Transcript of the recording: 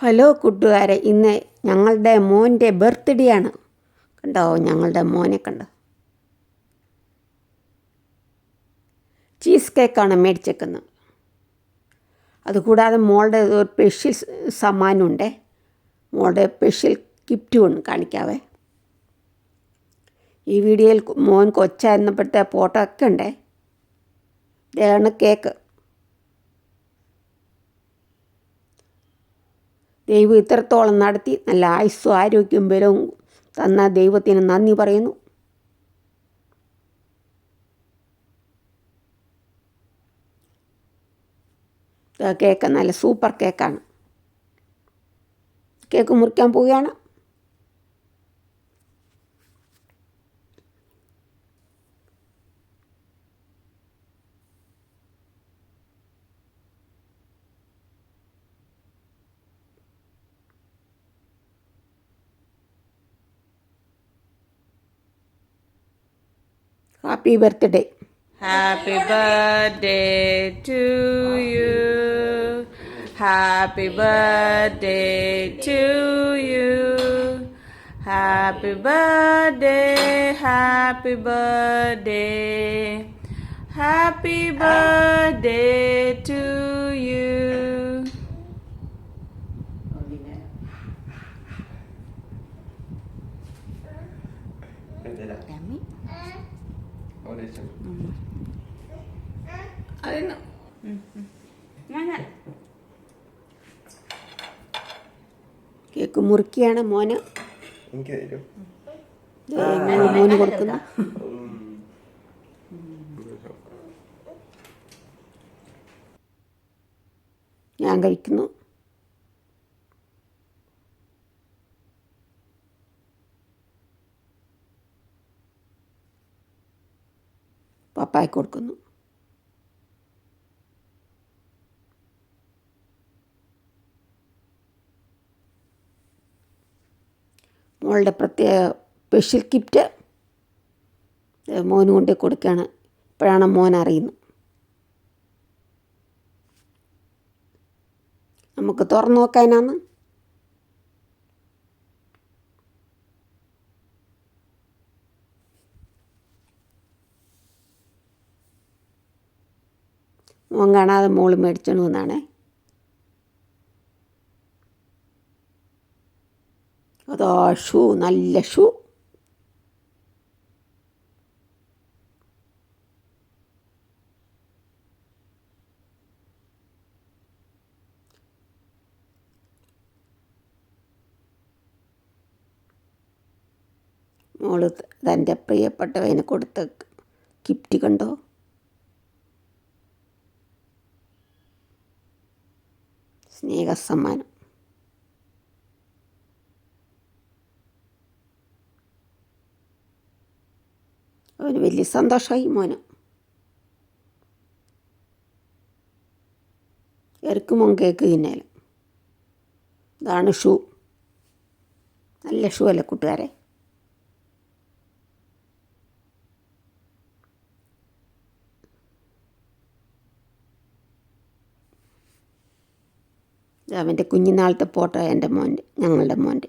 Hello കൂട്ടുകാരെ ഇന്ന് ഞങ്ങളുടെ മോന്റെ ബർത്ത്ഡേ ആണ്. കണ്ടോ? ഞങ്ങളുടെ മോനെ കണ്ടോ? ചീസ് കേക്കാണ് മേടിച്ചേക്കുന്നത്. അതുകൂടാതെ മോളുടെ ഒരു സ്പെഷ്യൽ സമ്മാനമുണ്ടേ മോളുടെ സ്പെഷ്യൽ ഗിഫ്റ്റും ഉണ്ട് കാണിക്കാവേ. ഈ വീഡിയോയിൽ മോൻ കൊച്ചായിരുന്നപ്പോഴത്തെ ഫോട്ടോ ഒക്കെ ഉണ്ടേ. ഇതാണ് കേക്ക് ദൈവം ഇത്രത്തോളം നടത്തി നല്ല ആയുസ്സും ആരോഗ്യവും ബലവും തന്ന ദൈവത്തിന് നന്ദി പറയുന്നു. കേക്ക് നല്ല സൂപ്പർ കേക്കാണ്. കേക്ക് മുറിക്കാൻ പോവുകയാണ്. Happy birthday happy birthday to you happy birthday to you happy birthday happy birthday happy birthday to cake എനിക്ക് തരും ദേ മോന് മോന് കൊടുക്കുന്നു ഞാൻ കഴിക്കുന്നു പപ്പായ്ക്ക് കൊടുക്കുന്നു. മോളുടെ പ്രത്യേക സ്പെഷ്യൽ ഗിഫ്റ്റ് മോന് കൊണ്ട് കൊടുക്കുകയാണ്. ഇപ്പോഴാണ് മോൻ അറിയുന്നത്. നമുക്ക് തുറന്നു നോക്കാനാണ് മോൻ കാണാതെ മോൾ മേടിച്ചോണ്ട് വന്നാണേ. അതാ ഷൂ നല്ല ഷൂ. മോൾ തന്റെ പ്രിയപ്പെട്ടവന് കൊടുത്ത ഗിഫ്റ്റ് കണ്ടോ? സ്നേഹസമ്മാനം. അവന് വലിയ സന്തോഷമായി മോന്. എർക്ക് മോൻ കേക്ക് തിന്നാലും. ഇതാണ് ഷൂ. നല്ല ഷൂ അല്ലേ കൂട്ടുകാരെ? അവന്റെ കുഞ്ഞുനാളത്തെ ഫോട്ടോ എന്റെ മോന്റെ ഞങ്ങളുടെ മോന്റെ.